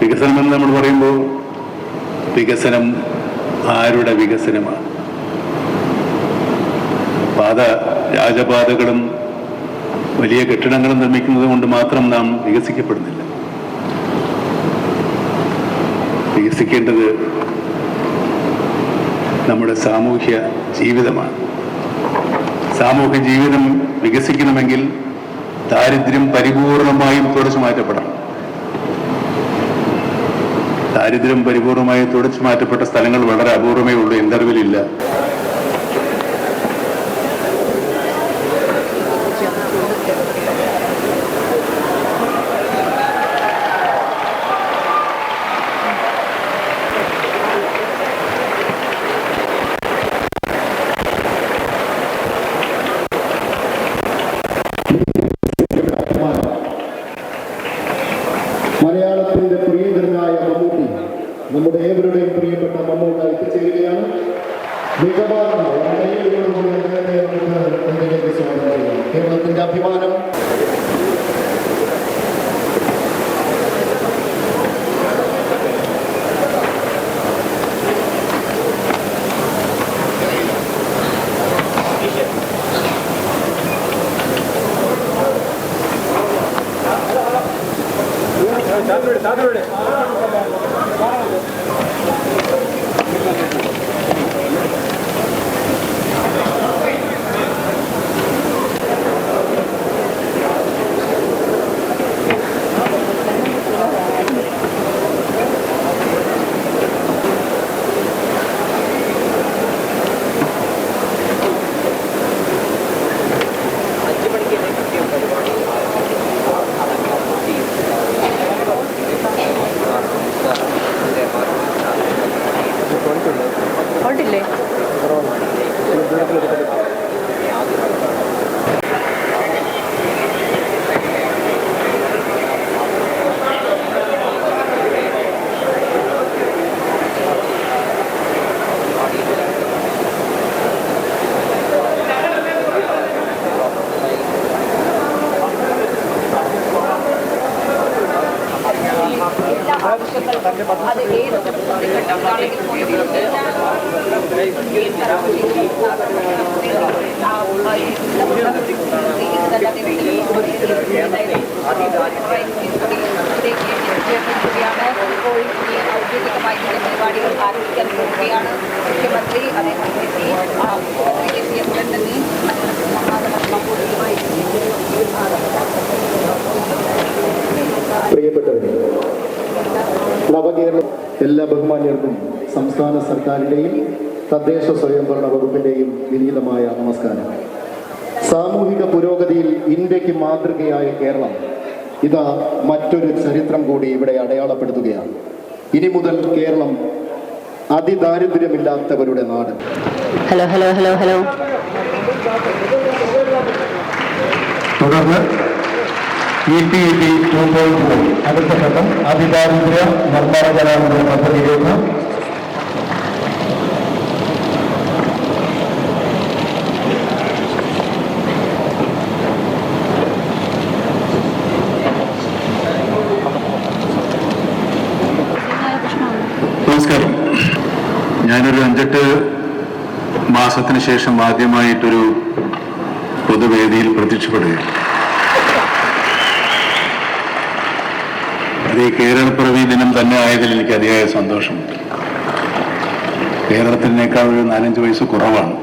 വികസനം എന്ന് നമ്മൾ പറയുമ്പോൾ വികസനം ആരുടെ വികസനമാണ്? പാത രാജപാതകളും വലിയ കെട്ടിടങ്ങളും നിർമ്മിക്കുന്നത് കൊണ്ട് മാത്രം നാം വികസിക്കപ്പെടുന്നില്ല. വികസിക്കേണ്ടത് നമ്മുടെ സാമൂഹ്യ ജീവിതമാണ്. സാമൂഹ്യ ജീവിതം വികസിക്കണമെങ്കിൽ ദാരിദ്ര്യം പരിപൂർണമായും തുടച്ചു മാറ്റപ്പെടണം. ദാരിദ്ര്യം പരിപൂർണമായി തുടച്ചു മാറ്റപ്പെട്ട സ്ഥലങ്ങൾ വളരെ അപൂർവമേ ഉള്ളൂ എന്തറിവിലില്ല മികവാർന്ന കൈയ്യടികളോടുകൂടി അദ്ദേഹത്തെ നമുക്ക് മുന്നിലേക്ക് സ്വാഗതം ചെയ്യാം കേരളത്തിന്റെ അഭിമാനം ഉണ്ടില്ലേ ആവശ്യങ്ങൾക്കും അത് ഏത് ഘട്ടത്തിലാണെങ്കിലും ബഹുമാന്യർക്കും സംസ്ഥാന സർക്കാരിന്റെയും തദ്ദേശ സ്വയംഭരണ വകുപ്പിന്റെയും വിനീതമായ നമസ്കാരം. സാമൂഹിക പുരോഗതിയിൽ ഇന്ത്യയ്ക്ക് മാതൃകയായ കേരളം ഇതാ മറ്റൊരു ചരിത്രം കൂടി ഇവിടെ അടയാളപ്പെടുത്തുകയാണ്. ഇനി മുതൽ കേരളം അതിദാരിദ്ര്യമില്ലാത്തവരുടെ നാട്. Hello hello hello hello. തുടർന്ന് പി ടു പോയിന്റ് ഫോർ അടുത്ത ഘട്ടം അതിദാരിദ്ര്യ നിർമ്മാർജനാനന്തര പദ്ധതിയിലേക്ക്. നമസ്കാരം. ഞാനൊരു അഞ്ചെട്ട് മാസത്തിന് ശേഷം ആദ്യമായിട്ടൊരു പൊതുവേദിയിൽ പ്രത്യക്ഷപ്പെടുകയാണ്. അത് ഈ കേരളപ്പിറവി ദിനം തന്നെ ആയതിൽ എനിക്ക് അതിയായ സന്തോഷമുണ്ട്. കേരളത്തിനേക്കാൾ ഒരു നാലഞ്ച് വയസ്സ് കുറവാണ്.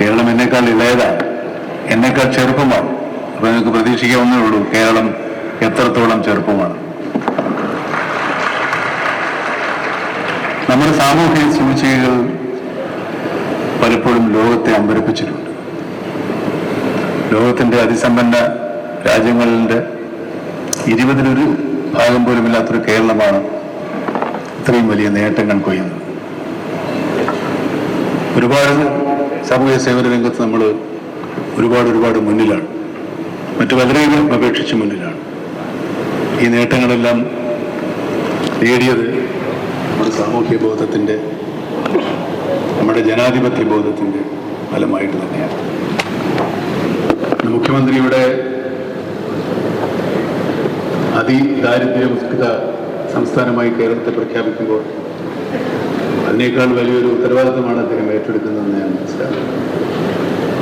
കേരളം എന്നേക്കാൾ ഇളയതാണ്. എന്നേക്കാൾ ചെറുപ്പമാണ്. അപ്പൊ നിങ്ങൾക്ക് പ്രതീക്ഷിക്കാവുന്നേ ഉള്ളൂ കേരളം എത്രത്തോളം ചെറുപ്പമാണ്. നമ്മുടെ സാമൂഹിക സൂചികകൾ പലപ്പോഴും ലോകത്തെ അമ്പരപ്പിച്ചിട്ടുണ്ട്. ലോകത്തിന്റെ അതിസമ്പന്ന രാജ്യങ്ങളുടെ ഇരുപതിലൊരു ഭാഗം പോലും ഇല്ലാത്തൊരു കേരളമാണ് ഇത്രയും വലിയ നേട്ടങ്ങൾ കൊയ്യുന്നത്. ഒരുപാട് സാമൂഹ്യ സേവന രംഗത്ത് നമ്മൾ ഒരുപാട് ഒരുപാട് മുന്നിലാണ്. മറ്റു പലരെയും അപേക്ഷിച്ച് മുന്നിലാണ്. ഈ നേട്ടങ്ങളെല്ലാം നേടിയത് നമ്മുടെ സാമൂഹ്യ ബോധത്തിന്റെ നമ്മുടെ ജനാധിപത്യ ബോധത്തിന്റെ ഫലമായിട്ട് തന്നെയാണ്. മുഖ്യമന്ത്രിയുടെ ദാരിദ്ര്യമുക്ത സംസ്ഥാനമായി കേരളത്തെ പ്രഖ്യാപിക്കുമ്പോൾ അതിനേക്കാൾ വലിയൊരു ഉത്തരവാദിത്തമാണ് അദ്ദേഹം ഏറ്റെടുക്കുന്നതെന്ന് ഞാൻ മനസ്സിലാക്കുന്നു.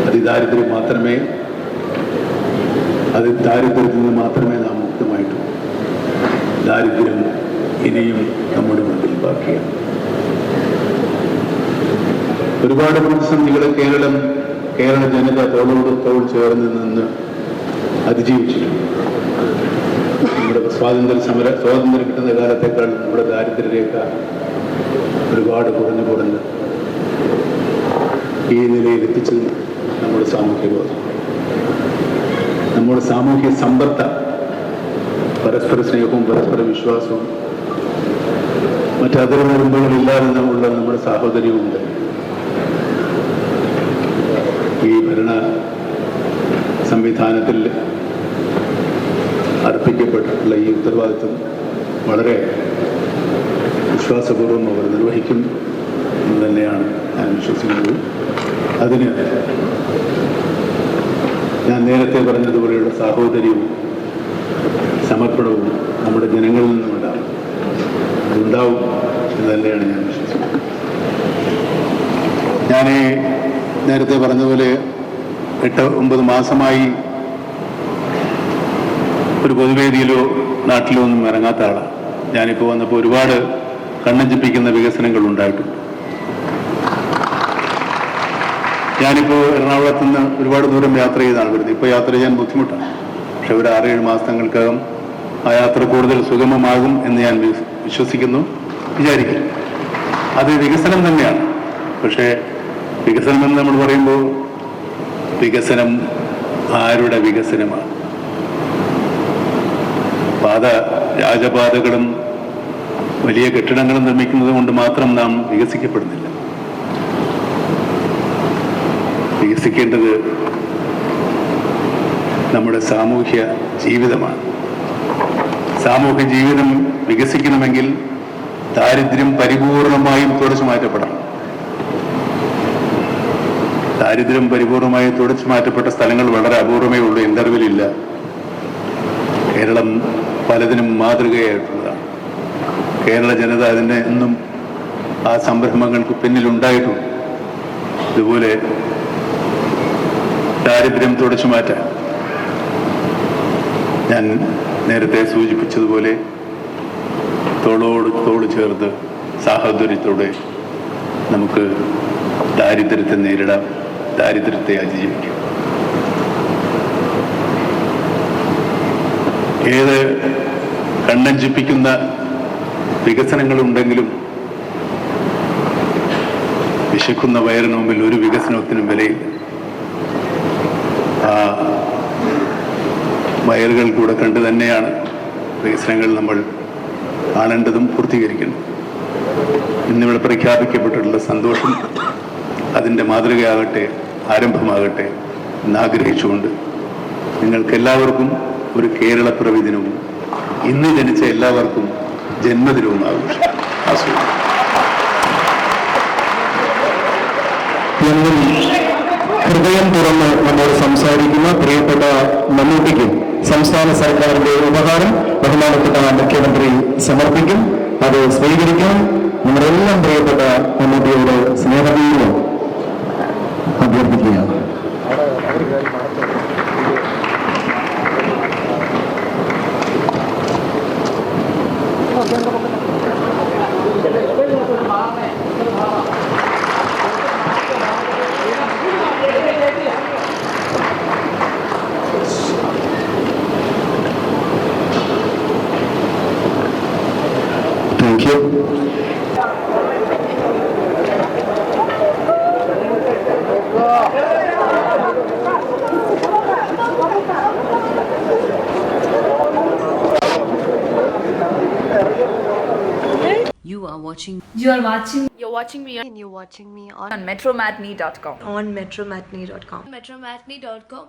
അതിദാരിദ്ര്യം മാത്രമേ അത് ദാരിദ്ര്യത്തിൽ നിന്ന് മാത്രമേ നാം മുക്തമായിട്ടു ദാരിദ്ര്യം ഇനിയും നമ്മുടെ മുന്നിൽ ബാക്കിയാണ്. ഒരുപാട് പ്രതിസന്ധികൾ കേരളം കേരള ജനത തോളോട് തോൾ ചേർന്ന് നിന്ന് അതിജീവിച്ചിട്ടുണ്ട്. സ്വാതന്ത്ര്യ സമര സ്വാതന്ത്ര്യം കിട്ടുന്ന കാലത്തേക്കാൾ നമ്മുടെ ദാരിദ്ര്യരേഖ ഒരുപാട് കുറഞ്ഞു കുറഞ്ഞ് ഈ നിലയിൽ എത്തിച്ചത് നമ്മുടെ സാമൂഹ്യ ബോധം. നമ്മുടെ സാമൂഹ്യ സമ്പത്ത പരസ്പര സ്നേഹവും പരസ്പര വിശ്വാസവും മറ്റതിർവരുമ്പുകളില്ലാതെ ഉള്ള നമ്മുടെ സാഹോദര്യവുമുണ്ട്. ഈ ഭരണ സംവിധാനത്തിൽ അർപ്പിക്കപ്പെട്ടിട്ടുള്ള ഈ ഉത്തരവാദിത്വം വളരെ വിശ്വാസപൂർവം അവർ നിർവഹിക്കും എന്ന് തന്നെയാണ് ഞാൻ വിശ്വസിക്കുന്നത്. അതിന് ഞാൻ നേരത്തെ പറഞ്ഞതുപോലെയുള്ള സാഹോദര്യവും സമർപ്പണവും നമ്മുടെ ജനങ്ങളിൽ നിന്നുണ്ടാകും അതുണ്ടാവും എന്ന് തന്നെയാണ് ഞാൻ വിശ്വസിക്കുന്നത്. ഞാൻ നേരത്തെ പറഞ്ഞതുപോലെ എട്ട് ഒമ്പത് മാസമായി ഒരു പൊതുവേദിയിലോ നാട്ടിലോ ഒന്നും ഇറങ്ങാത്ത ആളാണ് ഞാനിപ്പോൾ വന്നപ്പോൾ ഒരുപാട് കണ്ണഞ്ചിപ്പിക്കുന്ന വികസനങ്ങൾ ഉണ്ടായിട്ടുണ്ട്. ഞാനിപ്പോൾ എറണാകുളത്ത് നിന്ന് ഒരുപാട് ദൂരം യാത്ര ചെയ്താണ് വരുന്നത്. ഇപ്പോൾ യാത്ര ചെയ്യാൻ ബുദ്ധിമുട്ടാണ്. പക്ഷെ ഒരു ആറേഴ് മാസങ്ങൾക്കകം ആ യാത്ര കൂടുതൽ സുഗമമാകും എന്ന് ഞാൻ വിശ്വസിക്കുന്നു വിചാരിക്കുന്നു. അത് വികസനം തന്നെയാണ്. പക്ഷേ വികസനം എന്ന് നമ്മൾ പറയുമ്പോൾ വികസനം ആരുടെ വികസനമാണ്? പാത രാജപാതകളും വലിയ കെട്ടിടങ്ങളും നിർമ്മിക്കുന്നത് കൊണ്ട് മാത്രം നാം വികസിക്കപ്പെടുന്നില്ല. വികസിക്കേണ്ടത് നമ്മുടെ സാമൂഹ്യ ജീവിതമാണ്. സാമൂഹ്യ ജീവിതം വികസിക്കണമെങ്കിൽ ദാരിദ്ര്യം പരിപൂർണമായും തുടച്ചു മാറ്റപ്പെടണം. ദാരിദ്ര്യം പരിപൂർണമായി തുടച്ചു മാറ്റപ്പെട്ട സ്ഥലങ്ങൾ വളരെ അപൂർവമേ ഉള്ളൂ ഇന്റർവ്യൂലില്ല കേരളം പലതിനും മാതൃകയായിട്ടുള്ളതാണ്. കേരള ജനത അതിനെ എന്നും ആ സംരംഭങ്ങൾക്ക് പിന്നിലുണ്ടായിട്ടുണ്ട്. ഇതുപോലെ ദാരിദ്ര്യം തുടച്ചു മാറ്റാൻ. ഞാൻ നേരത്തെ സൂചിപ്പിച്ചതുപോലെ തോളോട് തോൾ ചേർത്ത് സാഹോദര്യത്തോടെ നമുക്ക് ദാരിദ്ര്യത്തെ നേരിടാം. ദാരിദ്ര്യത്തെ അതിജീവിക്കാം. ഏത് കണ്ണഞ്ചിപ്പിക്കുന്ന വികസനങ്ങളുണ്ടെങ്കിലും വിശക്കുന്ന വയറിന് മുമ്പിൽ ഒരു വികസനത്തിനും വിലയില്ല. ആ വയറുകൾ കൂടെ കണ്ടു തന്നെയാണ് വികസനങ്ങൾ നമ്മൾ കാണേണ്ടതും പൂർത്തീകരിക്കുന്നത് ഇന്നിവിടെ പ്രഖ്യാപിക്കപ്പെട്ടിട്ടുള്ള സന്തോഷം അതിന്റെ മാതൃകയാകട്ടെ ആരംഭമാകട്ടെ എന്നാഗ്രഹിച്ചുകൊണ്ട് നിങ്ങൾക്കെല്ലാവർക്കും ഒരു കേരളപ്പിറവി ഇന്ന് ജനിച്ച എല്ലാവർക്കും ജന്മദിനവും ആഘോഷിക്കാം. ഹൃദയം തുറന്ന് നമ്മോട് സംസാരിക്കുന്ന പ്രിയപ്പെട്ട മമ്മൂട്ടിക്കും സംസ്ഥാന സർക്കാരിന്റെ ഉപകാരം ബഹുമാനപ്പെട്ട മുഖ്യമന്ത്രി സമർപ്പിക്കും. അത് സ്വീകരിക്കാൻ നമ്മളെല്ലാം പ്രിയപ്പെട്ട മമ്മൂട്ടിയോട് സ്നേഹപൂർവം അഭ്യർത്ഥിക്കുകയാണ്. Thank you. You are watching. You are watching. You're watching me and you're watching me on, on metromatney.com. On metromatney.com. Metromatney.com